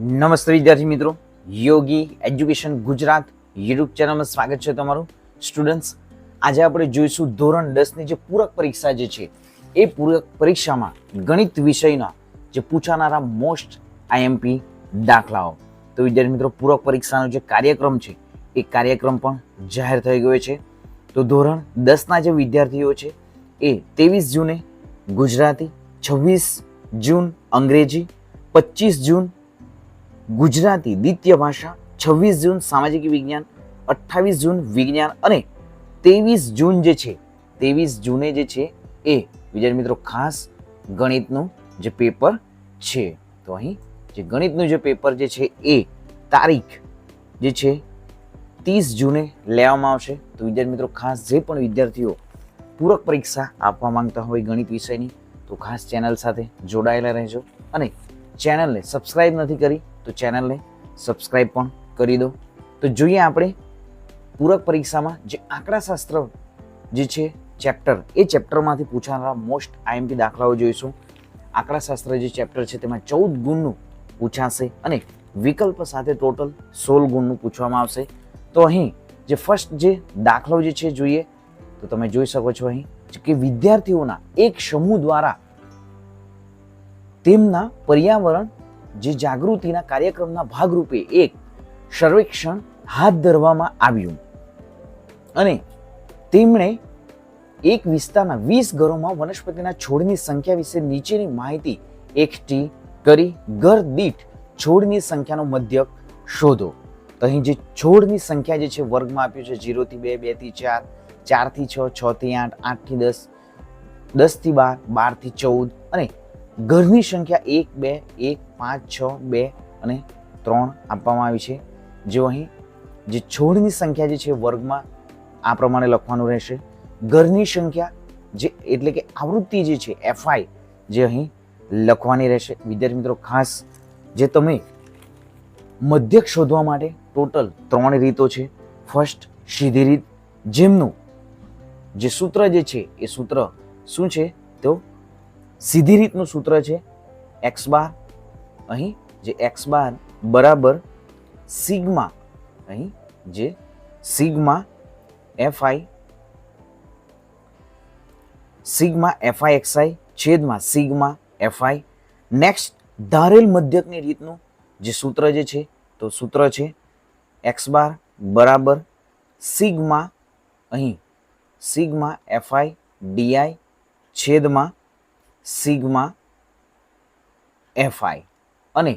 નમસ્તે વિદ્યાર્થી મિત્રો. યોગી એજ્યુકેશન ગુજરાત યુટ્યુબ ચેનલમાં સ્વાગત છે તમારું. સ્ટુડન્ટ્સ, આજે આપણે જોઈશું ધોરણ દસની જે પૂરક પરીક્ષા જે છે, એ પૂરક પરીક્ષામાં ગણિત વિષયના જે પૂછાનારા મોસ્ટ આઈએમપી દાખલાઓ. તો વિદ્યાર્થી મિત્રો, પૂરક પરીક્ષાનો જે કાર્યક્રમ છે, એ કાર્યક્રમ પણ જાહેર થઈ ગયો છે. તો ધોરણ દસના જે વિદ્યાર્થીઓ છે, એ ત્રેવીસ જૂને ગુજરાતી, છવ્વીસ જૂન અંગ્રેજી, પચીસ જૂન ગુજરાતી દ્વિતીય ભાષા, છવ્વીસ જૂન સામાજિક વિજ્ઞાન, અઠ્ઠાવીસ જૂન વિજ્ઞાન અને ત્રેવીસ જૂન જે છે, ત્રેવીસ જૂને જે છે એ, વિદ્યાર્થી મિત્રો, ખાસ ગણિતનું જે પેપર છે. તો અહીં જે ગણિતનું જે પેપર જે છે એ તારીખ જે છે, ત્રીસ જૂને લેવામાં આવશે. તો વિદ્યાર્થી મિત્રો, ખાસ જે પણ વિદ્યાર્થીઓ પૂરક પરીક્ષા આપવા માંગતા હોય ગણિત વિષયની, તો ખાસ ચેનલ સાથે જોડાયેલા રહેજો અને ચેનલને સબસ્ક્રાઈબ નથી કરી તો ચેનલને સબસ્ક્રાઈબ પણ કરી દો. તો જોઈએ આપણે પૂરક પરીક્ષામાં જે આંકડાશાસ્ત્ર જે છે ચેપ્ટર એ ચેપ્ટરમાંથી પૂછાનારા મોસ્ટ આઈએમપી દાખલાઓ જોઈશું. આંકડાશાસ્ત્ર જે ચેપ્ટર છે, તેમાં ચૌદ ગુણનું પૂછાશે અને વિકલ્પ સાથે ટોટલ સોળ ગુણનું પૂછવામાં આવશે. તો અહીં જે ફર્સ્ટ જે દાખલો જે છે, જોઈએ. તો તમે જોઈ શકો છો અહીં કે વિદ્યાર્થીઓના એક સમૂહ દ્વારા તેમના પર્યાવરણ જે જાગૃતિના કાર્યક્રમના ભાગરૂપે એક સર્વેક્ષણ હાથ ધરવામાં આવ્યું. અને તેમણે એક વિસ્તારના વીસ ઘરોમાં વનસ્પતિના છોડની સંખ્યા વિશે નીચેની માહિતી એકઠી કરી ઘર દીઠ છોડની સંખ્યાનો મધ્યક શોધો. તો અહીં જે છોડની સંખ્યા જે છે વર્ગમાં આપ્યું છે ઝીરોથી બે બેથી ચાર ચારથી છ છથી આઠ આઠથી દસ દસથી બાર બારથી ચૌદ અને ઘરની સંખ્યા એક, બે, એક પાંચ, છ, બે અને ત્રણ આપવામાં આવી છે. જો અહીં જે છોડની સંખ્યા જે છે વર્ગમાં આ પ્રમાણે લખવાનું રહેશે. ઘરની સંખ્યા જે એટલે કે આવૃત્તિ જે છે, એફઆઈ, જે અહીં લખવાની રહેશે. વિદ્યાર્થી મિત્રો, ખાસ જે તમે મધ્યક શોધવા માટે ટોટલ ત્રણ રીતો છે. ફર્સ્ટ, સીધી રીત. જેમનું જે સૂત્ર જે છે એ સૂત્ર શું છે? તો સીધી રીતનું સૂત્ર છે, એક્સ બાર અહીં જે એક્સ બાર બરાબર સિગ્મા, અહીં જે sigma FI sigma FI XI છેદમાં સિગ્મા એફઆઈ નેક્સ્ટ ધારેલ મધ્યકની રીતનું જે સૂત્ર જે છે, તો સૂત્ર છે એક્સ બાર બરાબર સિગ્મા, અહીં સિગ્મા એફઆઈ ડીઆઈ છેદમાં સિગ્મા એફઆઈ અને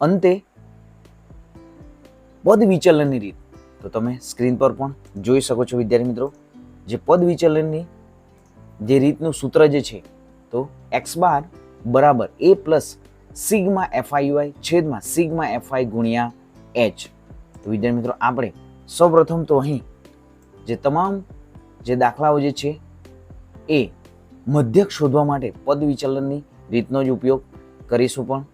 અંતે પદ વિચલનની રીત. તો તમે સ્ક્રીન પર પણ જોઈ શકો છો, વિદ્યાર્થી મિત્રો, જે પદ વિચલનની જે રીતનું સૂત્ર જે છે, તો એક્સ બાર બરાબર A plus sigma FI UI છેદમાં સિગ્મા એફઆઈ ગુણ્યા એચ. તો વિદ્યાર્થી મિત્રો, આપણે સૌપ્રથમ તો અહીં જે તમામ જે દાખલાઓ જે છે, એ મધ્યક શોધવા માટે પદ વિચલનની રીતનો જ ઉપયોગ કરીશું પણ.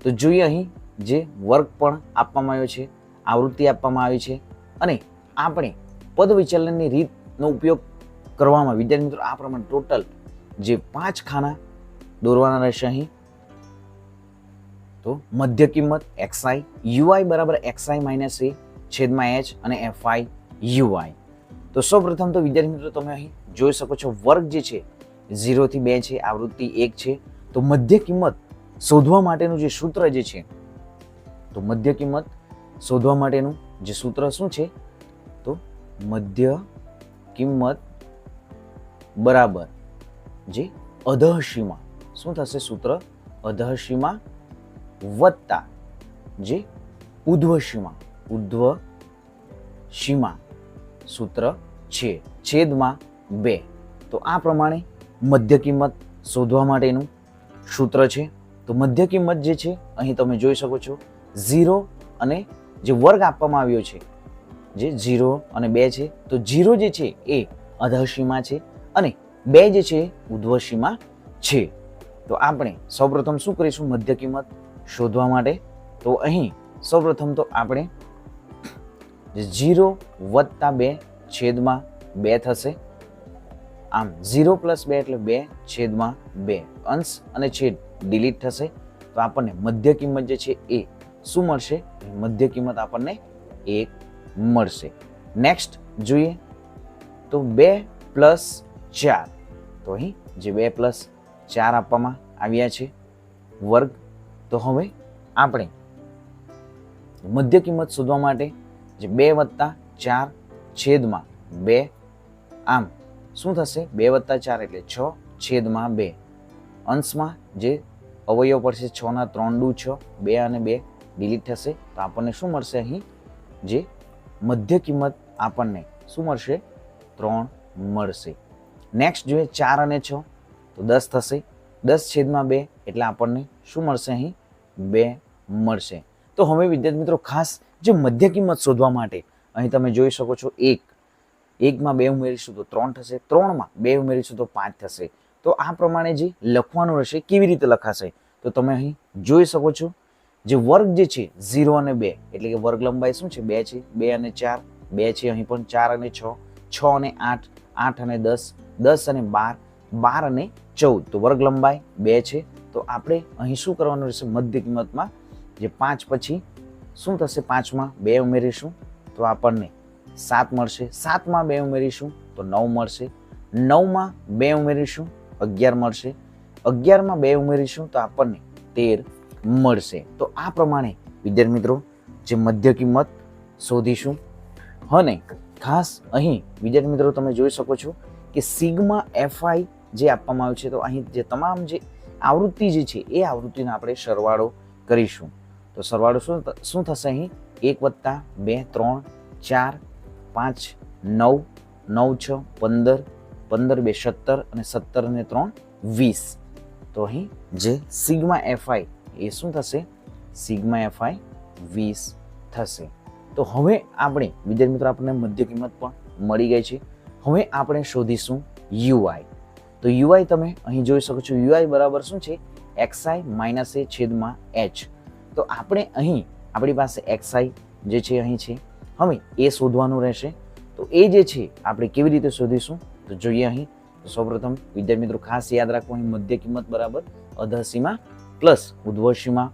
તો જોઈએ અહીં જે વર્ક પણ આપવામાં આવ્યો છે, આવૃત્તિ આપવામાં આવી છે અને આપણે પદ વિચલનની રીતનો ઉપયોગ કરવામાં વિદ્યાર્થી મિત્રો, આ પ્રમાણે ટોટલ જે પાંચ ખાના દોરવાના રહેશે અહીં. તો મધ્ય કિંમત એક્સઆઈ યુઆઈ બરાબર એક્સઆઈ માઇનસ એ છેદમાં એચ અને એફઆઈ યુઆઈ તો સૌપ્રથમ તો વિદ્યાર્થી મિત્રો, તમે અહીં જોઈ શકો છો, વર્ગ જે છે ઝીરોથી બે છે, આવૃત્તિ એક છે. તો મધ્ય કિંમત શોધવા માટેનું જે સૂત્ર જે છે, તો મધ્ય કિંમત, શોધવા માટેનું જે સૂત્ર શું છે, તો મધ્ય કિંમત બરાબર જે અધઃસીમા શું થશે સૂત્ર? અધઃસીમા વત્તા જે ઉધ્વ સીમા. ઉધ્વ સીમા સૂત્ર છે, છેદમાં બે. તો આ પ્રમાણે મધ્ય કિંમત શોધવા માટેનું સૂત્ર છે. તો મધ્ય કિંમત જે છે, અહીં તમે જોઈ શકો છો, ઝીરો અને જે વર્ગ આપવામાં આવ્યો છે, જે ઝીરો અને બે છે, તો ઝીરો જે છે એ અધઃસીમા છે અને બે જે છે, ઉધ્વસીમાં છે. તો આપણે સૌપ્રથમ શું કરીશું? મધ્ય કિંમત શોધવા માટે. તો અહીં સૌપ્રથમ તો આપણે ઝીરો વત્તા બે છેદમાં બે થશે. આમ ઝીરો પ્લસ બે એટલે બે છેદમાં બે. અંશ અને છેદ. ડિલીટ થશે, તો આપણને મધ્ય કિંમત જે છે એ શું મળશે? મધ્ય કિંમત આપણને એક મળશે. નેક્સ્ટ જોઈએ, તો બે પ્લસ ચાર. તો અહીં જે બે પ્લસ ચાર આપવામાં આવ્યા છે, વર્ગ, તો હવે આપણે મધ્ય કિંમત શોધવા માટે જે બે વત્તા ચાર છેદમાં બે, આમ શું થશે? બે વત્તા ચાર એટલે છ છેદમાં બે. અંશમાં જે અવયવ પડશે છ ના ત્રણ દુ છ, બે અને બે ડિલીટ થશે. તો આપણને શું મળશે અહીં? જે મધ્ય કિંમત આપણને શું મળશે? ત્રણ મળશે. નેક્સ્ટ જોઈએ ચાર અને છ, તો દસ થશે. દસ છેદમાં બે એટલે આપણને શું મળશે અહીં? બે મળશે. તો હવે વિદ્યાર્થી મિત્રો ખાસ જે મધ્ય કિંમત શોધવા માટે અહીં તમે જોઈ શકો છો એક. એકમાં બે ઉમેરીશું તો ત્રણ થશે. ત્રણમાં બે ઉમેરીશું તો પાંચ થશે. તો આ પ્રમાણે જે લખવાનું રહેશે, કેવી રીતે લખાશે? તો તમે અહીં જોઈ શકો છો, જે વર્ગ જે છે, ઝીરો અને બે, એટલે કે વર્ગ લંબાઈ શું છે? બે છે, બે અને ચાર, બે છે અહીં પણ ચાર અને છ છ અને આઠ આઠ અને દસ દસ અને બાર બાર અને ચૌદ. તો વર્ગ લંબાઈ બે છે. તો આપણે અહીં શું કરવાનું રહેશે? મધ્ય કિંમતમાં જે પાંચ પછી શું થશે? પાંચમાં બે ઉમેરીશું, તો આપણને સાત મળશે. સાતમાં બે ઉમેરીશું, તો નવ મળશે. નવમાં બે ઉમેરીશું અગિયાર મળશે. અગિયારમાં બે ઉમેરીશું તો આપણને તેર મળશે. તો આ પ્રમાણે, વિદ્યાર્થી મિત્રો, જે મધ્ય કિંમત શોધીશું. અને ખાસ અહીં, વિદ્યાર્થી મિત્રો, તમે જોઈ શકો છો કે સિગ્મા એફઆઈ જે આપવામાં આવ્યું છે, તો અહીં જે તમામ જે આવૃત્તિ જે છે, એ આવૃત્તિનો આપણે સરવાળો કરીશું. તો સરવાળો શું શું થશે અહીં? એક વત્તા બે, ત્રણ, ચાર, પાંચ, નવ નવ, છ, પંદર પંદર બે સત્તર અને સત્તર ને ત્રણ વીસ. તો અહીં જે સિગ્મા એફઆઈ, એ શું થશે? સિગ્મા એફઆઈ વીસ થશે. તો હવે આપણે, વિદ્યાર્થી મિત્રો, આપણને મધ્ય કિંમત પણ મળી ગઈ છે. હવે આપણે શોધીશું યુઆઈ. તો યુઆઈ તમે અહીં જોઈ શકો છો. યુઆઈ બરાબર શું છે? એક્સઆઈ માઇનસ એ છેદમાં એચ. તો આપણે અહીં, આપણી પાસે એક્સઆઈ જે છે, અહીં છે. હવે એ શોધવાનું રહેશે. તો એ જે છે, આપણે કેવી રીતે શોધીશું? તો જોઈએ અહીં. તો સૌપ્રથમ, વિદ્યાર્થી મિત્રો, ખાસ યાદ રાખો અહીં મધ્ય કિંમત બરાબર અધસીમાં પ્લસ ઉદ્ધવસીમા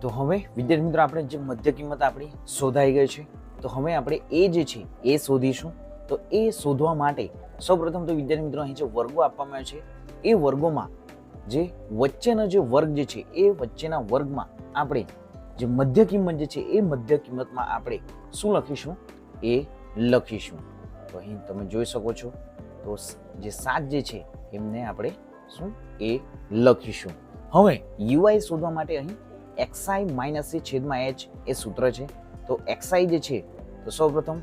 તો હવે વિદ્યાર્થી મિત્રો, આપણે જે મધ્ય કિંમત આપણી શોધાઈ ગઈ છે, તો હવે આપણે એ જે છે, એ શોધીશું. તો એ શોધવા માટે સૌપ્રથમ તો વિદ્યાર્થી મિત્રો, અહીં જે વર્ગો આપવામાં આવે છે, એ વર્ગોમાં જે વચ્ચેનો જે વર્ગ જે છે, એ વચ્ચેના વર્ગમાં આપણે જે મધ્ય કિંમત જે છે, એ મધ્ય કિંમતમાં આપણે શું લખીશું? એ લખીશું. તો અહીં તમે જોઈ શકો છો તો જે સાત જે છે, એમને આપણે શું? એ લખીશું. હવે યુઆઈ શોધવા માટે અહીં એક્સઆઈ માઇનસ એ છેદમાં એચ એ સૂત્ર છે. તો એક્સઆઈ જે છે, તો સૌપ્રથમ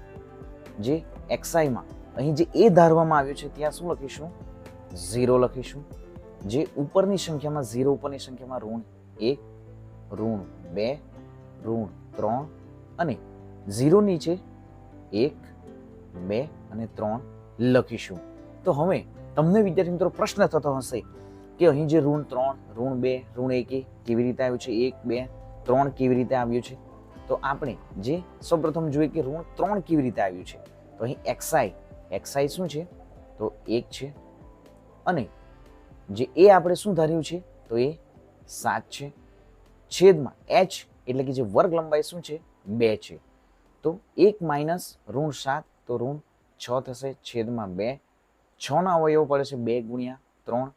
જે એક્સઆઈમાં અહીં જે એ ધારવામાં આવ્યું છે, ત્યાં શું લખીશું? ઝીરો લખીશું. જે ઉપરની સંખ્યામાં ઝીરો, ઉપરની સંખ્યામાં ઋણ, એક, ઋણ, બે, ઋણ, ત્રણ અને ઝીરો નીચે એક, બે અને ત્રણ લખીશું. તો હવે તમને વિદ્યાર્થી મિત્રો પ્રશ્ન થતો હશે કે અહીં જે ઋણ ત્રણ, ઋણ બે, ઋણ એક કેવી રીતે આવ્યું છે? એક, બે, ત્રણ કેવી રીતે આવ્યું છે? તો આપણે જે સૌપ્રથમ જોઈએ કે ઋણ ત્રણ કેવી રીતે આવ્યું છે? તો અહીં એક્સઆઈ એક્સઆઈ શું છે? તો એક છે. અને જે એ આપણે શું ધાર્યું છે? તો એ સાત છે. છેદમાં એચ એટલે કે જે વર્ગ લંબાઈ શું છે? બે છે. તો એક માઇનસ ઋણ સાત, તો ઋણ છ થશે. છેદમાં બે છના અવયવ પડે છે, બે ગુણ્યા ત્રણ.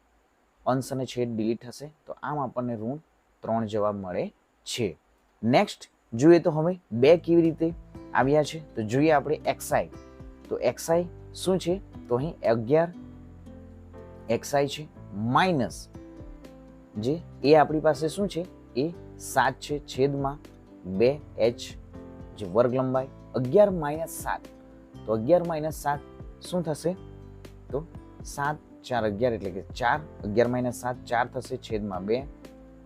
અંશ અને છેદ ડિલીટ થશે તો આમ આપણને ઋણ ત્રણ જવાબ મળે છે. નેક્સ્ટ જોઈએ તો હવે બે કેવી રીતે આવ્યા છે, તો જોઈએ આપણે એક્સઆઈ તો એક્સઆઈ શું છે? તો અહીં અગિયાર એક્સઆઈ છે માઇનસ જે એ આપણી પાસે શું છે? એ સાત છે, છેદમાં બે એચ જે વર્ગ લંબાઈ અગિયાર માઇનસ સાત. તો અગિયાર માઇનસ સાત શું થશે? તો સાત ચાર અગિયાર એટલે કે ચાર, અગિયાર માઇનસ સાત, ચાર થશે છેદમાં બે.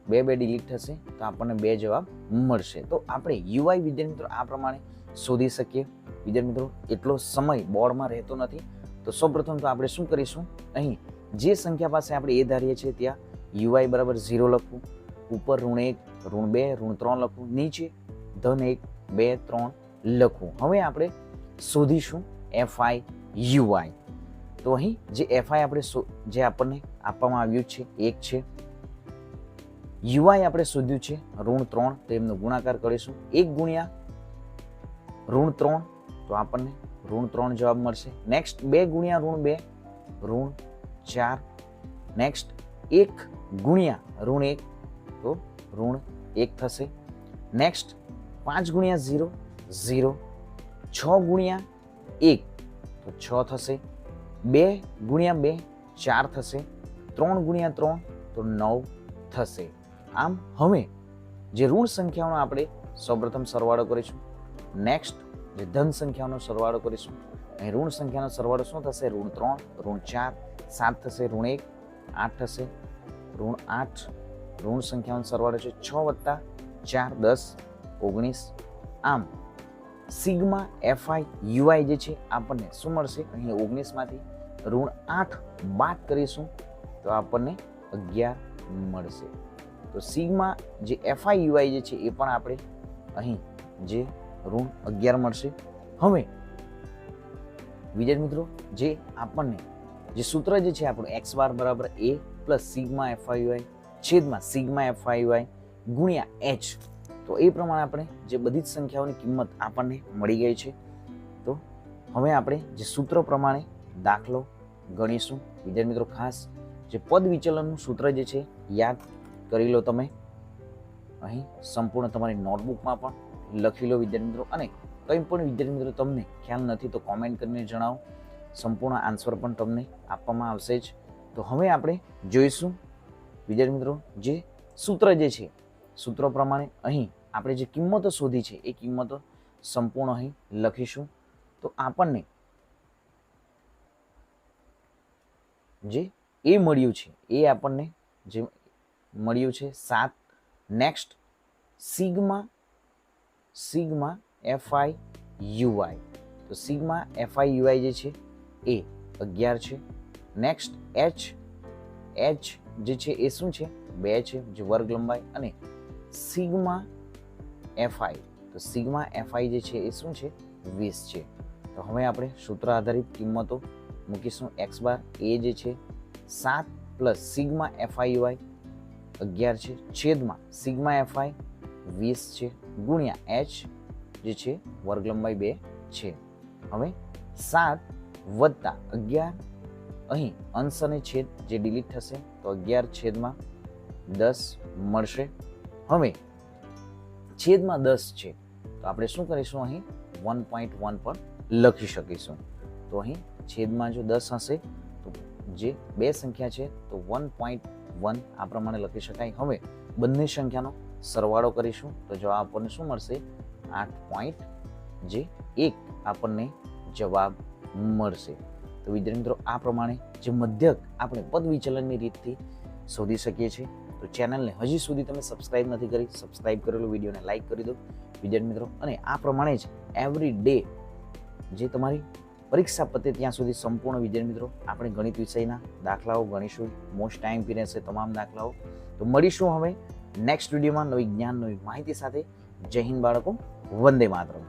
બે બે ડિલીટ થશે તો આપણને બે જવાબ મળશે. તો આપણે યુઆઈ વિદ્યાર્થી મિત્રો આ પ્રમાણે શોધી શકીએ. વિદ્યાર્થી મિત્રો, એટલો સમય બોર્ડમાં રહેતો નથી. તો સૌપ્રથમ તો આપણે શું કરીશું? અહીં જે સંખ્યા પાસે આપણે એ ધારીએ છીએ ત્યાં યુઆઈ બરાબર ઝીરો લખવું. ઉપર ઋણ એક, ઋણ બે, ઋણ ત્રણ લખવું. નીચે ધન એક, બે, ત્રણ લખવું. હવે આપણે શોધીશું એફઆઈ યુઆઈ તો અહીં જે એફઆઈ આપણે જે આપણને આપવામાં આવ્યું છે, એક છે. યુઆઈ આપણે શોધ્યું છે, ઋણ ત્રણ, તો એમનો ગુણાકાર કરીશું. એક ગુણ્યા ઋણ ત્રણ, તો આપણને ઋણ ત્રણ જવાબ મળશે. નેક્સ્ટ બે ગુણ્યા ઋણ બે, ઋણ ચાર. નેક્સ્ટ એક ગુણ્યા ઋણ એક, તો ઋણ એક થશે. નેક્સ્ટ પાંચ ગુણ્યા ઝીરો ઝીરો. છ ગુણ્યા એક, તો છ થશે. બે ગુણ્યા બે, ચાર થશે. ત્રણ ગુણ્યા ત્રણ, તો નવ થશે. આમ હવે જે ઋણ સંખ્યાઓનો આપણે સૌપ્રથમ સરવાળો કરીશું. નેક્સ્ટ જે ધન સંખ્યાઓનો સરવાળો કરીશું. અહીં ઋણ સંખ્યાનો સરવાળો શું થશે? ઋણ ત્રણ, ઋણ ચાર, સાત થશે, ઋણ એક, આઠ થશે. ઋણ આઠ, ઋણ સંખ્યાનો સરવાળો છે છ વત્તા ચાર, દસ, ઓગણીસ. આમ સિગ્મા એફઆઈ યુઆઈ જે છે, આપણને શું મળશે? અહીં ઓગણીસમાંથી ઋણ આઠ બાદ કરીશું તો આપણને અગિયાર મળશે. તો સિગ્મા જે એફઆઈ યુઆઈ જે છે, એ પણ આપણે અહીં જે ઋણ અગિયાર મળશે. હવે, વિદ્યાર્થી મિત્રો, જે આપણને જે સૂત્ર જે છે, આપણું એક્સ બાર બરાબર એ પ્લસ સિગ્મા એફઆઈયુઆઈ છેદમાં સિગ્મા એફઆઈયુઆઈ ગુણ્યા એચ તો એ પ્રમાણે આપણે જે બધી જ સંખ્યાઓની કિંમત આપણને મળી ગઈ છે. તો હવે આપણે જે સૂત્ર પ્રમાણે દાખલો ગણીશું. વિદ્યાર્થી મિત્રો, ખાસ જે પદ વિચલનનું સૂત્ર જે છે, યાદ કરી લો તમે. અહીં સંપૂર્ણ તમારી નોટબુકમાં પણ લખી લો વિદ્યાર્થી મિત્રો. અને કંઈ પણ વિદ્યાર્થી મિત્રો તમને ખ્યાલ નથી તો કોમેન્ટ કરીને જણાવો. સંપૂર્ણ આન્સર પણ તમને આપવામાં આવશે જ. તો હવે આપણે જોઈશું. વિદ્યાર્થી મિત્રો, જે સૂત્ર જે છે સૂત્ર પ્રમાણે અહીં આપણે જે કિંમતો શોધી છે, એ કિંમતો સંપૂર્ણ અહીં લખીશું. તો આપણને જે એ મળ્યું છે, એ આપણને જે મળ્યું છે સાત next sigma sigma FI UI તો સિગ્મા એફઆઈ યુઆઈ જે છે, એ અગિયાર છે. નેક્સ્ટ એચ એચ જે છે, એ શું છે, બે છે, જે વર્ગ લંબાઈ અને સિગ્મા એફઆઈ. તો સિગ્મા એફઆઈ જે છે એ શું છે? વીસ છે. તો હવે આપણે સૂત્ર આધારિત કિંમતો મૂકીશું. એક્સ બાર એ જે છે, સાત પ્લસ સિગ્મા એફઆઈ વાય અગિયાર છે. છેદમાં સિગ્મા એફઆઈ વીસ છે. ગુણ્યા એચ જે છે વર્ગ લંબાઈ બે છે. હવે સાત વત્તા અગિયાર. અહીં અંશ અને છેદ જે ડિલીટ થશે, તો અગિયાર છેદમાં દસ મળશે. હવે છેદમાં દસ છે, તો આપણે શું કરીશું અહીં? વન પોઈન્ટ વન પર લખી શકીશું. તો અહીં છેદમાં જો દસ હશે, તો જે બે સંખ્યા છે, તો વન પોઈન્ટ વન આ પ્રમાણે લખી શકાય. હવે બંને સંખ્યાનો સરવાળો કરીશું, તો જવાબ આપણને શું મળશે? આઠ પોઈન્ટ જે એક આપણને જવાબ મળશે. તો વિદ્યાર્થી મિત્રો, આ પ્રમાણે જે મધ્યક આપણે પદ વિચલનની રીતથી શોધી શકીએ છીએ. તો ચેનલને હજી સુધી તમે સબસ્ક્રાઇબ નથી કરી સબસ્ક્રાઇબ કરેલો વિડીયોને લાઇક કરી દો, વિદ્યાર્થી મિત્રો. અને આ પ્રમાણે જ એવરી ડે જે તમારી પરીક્ષા પતે ત્યાં સુધી સંપૂર્ણ વિદ્યાર્થી મિત્રો, આપણે ગણિત વિષયના દાખલાઓ ગણીશું. મોસ્ટ ટાઈમ પીરિયડ છે તમામ દાખલાઓ. તો મળીશું હવે નેક્સ્ટ વિડીયોમાં નવી જ્ઞાન, નવી માહિતી સાથે. જય હિન્દ બાળકો. વંદે માતરમ.